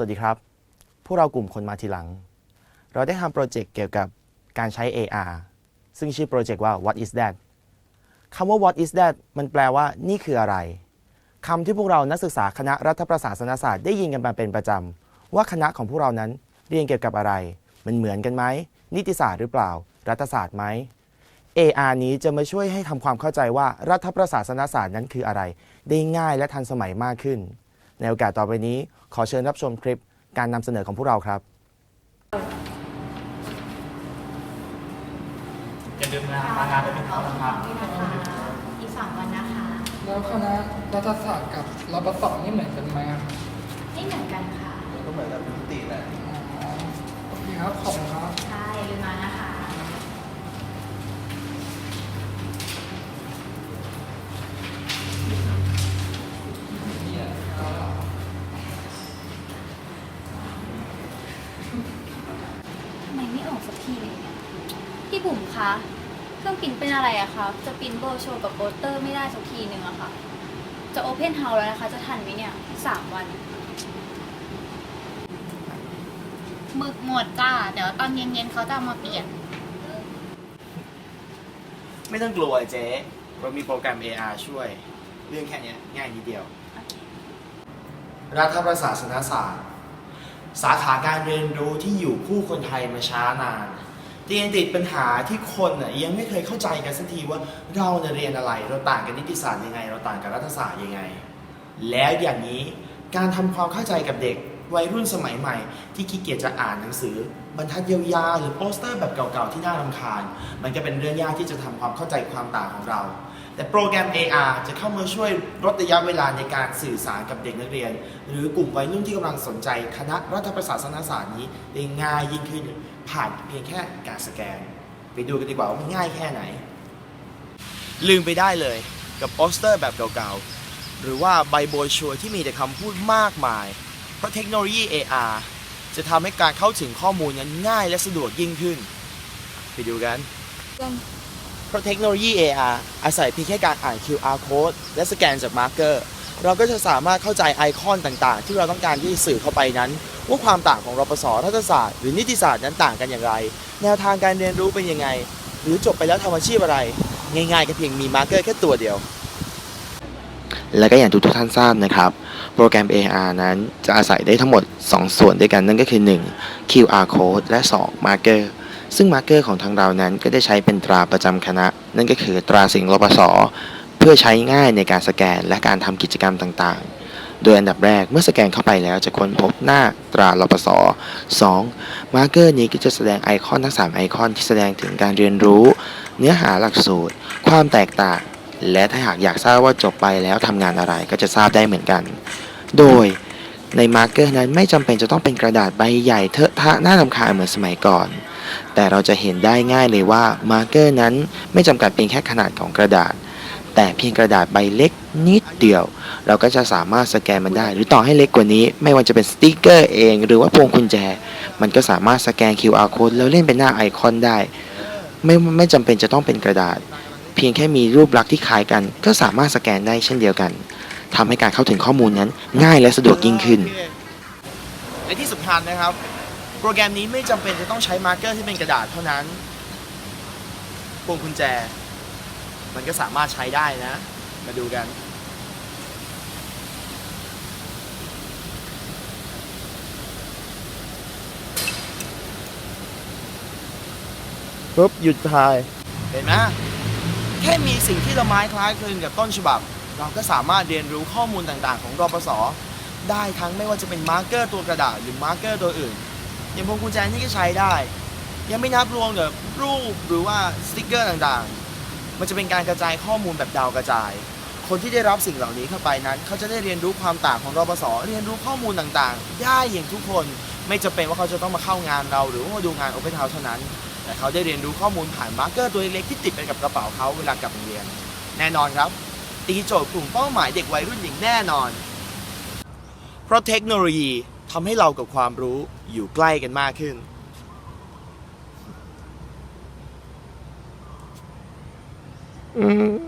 วัสดีครับ พวกเรากลุ่มคนมาทีหลัง เราได้ทำโปรเจกต์เกี่ยวกับการใช้ AR ซึ่งชื่อโปรเจกต์ว่า What is that คำว่า What is that มันแปลว่านี่คืออะไรคำที่พวกเรานักศึกษาคณะรัฐประศาสนศาสตร์ได้ยินกันมาเป็นประจำว่าคณะของพวกเรานั้นเรียนเกี่ยวกับอะไร มันเหมือนกันไหมนิติศาสตร์หรือเปล่า รัฐศาสตร์ไหม AR นี้จะมาช่วยให้ทำความเข้าใจว่ารัฐประศาสนศาสตร์นั้นคืออะไร ได้ง่ายและทันสมัยมากขึ้น ในโอกาสต่อไปนี้ ขอเชิญรับชมคลิปการนำเสนอของพวกเราครับอย่าลืมนะมางานเป็นเขานะครับอีกสองวันนะคะ แล้วคณะรัฐศาสตร์กับรปศนี่เหมือนกันไหมอะไม่เหมือนกันค่ะก็เหมือนกับนิติแหละอ๋อโอเคครับขอบคุณครับใช่อย่าลืมมานะคะ สักทีเลยเนี่ยพี่บุ๋มคะเครื่องปริ้นเป็นอะไรอะคะจะปริ้นโบรชัวร์กับโปสเตอร์ไม่ได้สักทีหนึ่งอะค่ะ จะโอเพนเฮาส์แล้วนะคะ จะทันไหมเนี่ยสามวันหมึกหมดจ้า เดี๋ยวตอนเย็นๆเขาจะเอามาเปลี่ยน ไม่ต้องกลัวเจ๊เรามีโปรแกรม AR ช่วย เรื่องแค่เนี้ยง่ายนิดเดียว รัฐประศาสนศาสตร์ สาขาการเรียนรู้ที่อยู่คู่คนไทยมาช้านานแต่ยังติดปัญหาที่คนน่ะยังไม่เคยเข้าใจกันสักทีว่าเราเนี่ยเรียนอะไร เราต่างกันนิติศาสตร์ยังไง เราต่างกับรัฐศาสตร์ยังไง แล้วอย่างนี้การทำความเข้าใจกับเด็กวัยรุ่นสมัยใหม่ ที่ขี้เกียจจะอ่านหนังสือ บรรทัดยาวๆหรือโปสเตอร์แบบเก่าๆที่น่ารำคาญ มันก็เป็นเรื่องยากที่จะทำความเข้าใจความต่างของเรา แต่โปรแกรม AR จะเข้ามาช่วยลดระยะเวลาในการสื่อสารกับเด็กนักเรียน หรือกลุ่มวัยรุ่นที่กำลังสนใจคณะรัฐประศาสนศาสตร์นี้ได้ง่ายยิ่งขึ้นผ่านเพียงแค่การสแกน ไปดูกันดีกว่าว่ามันง่ายแค่ไหน ลืมไปได้เลยกับโปสเตอร์แบบเก่าๆ หรือว่าใบโบรชัวที่มีแต่คำพูดมากมาย เพราะเทคโนโลยี AR จะทำให้การเข้าถึงข้อมูลนั้นง่ายและสะดวกยิ่งขึ้น ไปดูกัน เพราะเทคโนโลยี AR อาศัยเพียงแค่การอ่าน QR code และสแกนจากมาร์กเกอร์ เราก็จะสามารถเข้าใจไอคอนต่างๆ ที่เราต้องการที่สื่อเข้าไปนั้น ว่าความต่างของรปศรัฐศาสตร์หรือนิติศาสตร์นั้นต่างกันอย่างไร แนวทางการเรียนรู้เป็นยังไง หรือจบไปแล้วทำอาชีพอะไร ง่ายๆก็เพียงมีมาร์กเกอร์แค่ตัวเดียว และก็อย่างทุกท่านทราบนะครับโปรแกรม AR นั้นจะอาศัยได้ทั้งหมด 2 ส่วนด้วยกันนั่นก็คือ 1. QR code และ 2. marker ซึ่ง marker ของทางเรานั้นก็ได้ใช้เป็นตราประจำคณะ นั่นก็คือตราสิงห์รปศเพื่อใช้ง่ายในการสแกนและการทำกิจกรรมต่างๆ โดยอันดับแรกเมื่อสแกนเข้าไปแล้วจะค้นพบหน้าตรารปศ 2. marker นี้ก็จะแสดงไอคอนทั้ง 3 ไอคอนที่แสดงถึงการเรียนรู้ เนื้อหาหลักสูตร ความแตกต่าง และถ้าหากอยากทราบว่าจบไปแล้วทำงานอะไรก็จะทราบได้เหมือนกัน โดยในมาร์เกอร์นั้นไม่จำเป็นจะต้องเป็นกระดาษใบใหญ่เทอะทะน่ารำคาญเหมือนสมัยก่อน แต่เราจะเห็นได้ง่ายเลยว่ามาร์เกอร์นั้นไม่จำกัดเพียงแค่ขนาดของกระดาษ แต่เพียงกระดาษใบเล็กนิดเดียว เราก็จะสามารถสแกนมันได้ หรือต่อให้เล็กกว่านี้ ไม่ว่าจะเป็นสติกเกอร์เอง หรือว่าพวงกุญแจ มันก็สามารถสแกน QR code แล้วเล่นเป็นหน้าไอคอนได้ ไม่ไม่จำเป็นจะต้องเป็นกระดาษ เพียงแค่มีรูปลักษณ์ที่คล้ายกัน ก็สามารถสแกนได้เช่นเดียวกันทำให้การเข้าถึงข้อมูลนั้นง่ายและสะดวกยิ่งขึ้นและที่สำคัญนะครับ โปรแกรมนี้ไม่จำเป็นจะต้องใช้มาร์กเกอร์ที่เป็นกระดาษเท่านั้นพวงกุญแจ มันก็สามารถใช้ได้นะ มาดูกัน ปุ๊บ หยุดถ่าย เห็นไหมแค่มีสิ่งที่ละไม้คล้ายคลึงกับต้นฉบับ เราก็สามารถเรียนรู้ข้อมูลต่างๆ ของรปศได้ทั้งไม่ว่าจะเป็นมาร์กเกอร์ตัวกระดาษหรือมาร์กเกอร์ตัวอื่น อย่างพวงกุญแจนี่ก็ใช้ได้ ยังไม่นับรวมกับรูปหรือว่าสติกเกอร์ต่างๆ มันจะเป็นการกระจายข้อมูลแบบดาวกระจาย คนที่ได้รับสิ่งเหล่านี้เข้าไปนั้น เขาจะได้เรียนรู้ความต่างของรปศเรียนรู้ข้อมูลต่างๆ ได้อย่างทุกคนไม่จำเป็นว่าเขาจะต้องมาเข้างานเราหรือว่ามาดูงาน Open House เท่านั้น แต่เขาได้เรียนรู้ข้อมูลผ่านมาร์กเกอร์ตัวเล็กๆที่ติดไปกับกระเป๋าเขาเวลากลับโรงเรียน แน่นอนครับ ตีโจทย์กลุ่มเป้าหมายเด็กวัยรุ่นอย่างแน่นอน เพราะเทคโนโลยี ทำให้เรากับความรู้อยู่ใกล้กันมากขึ้น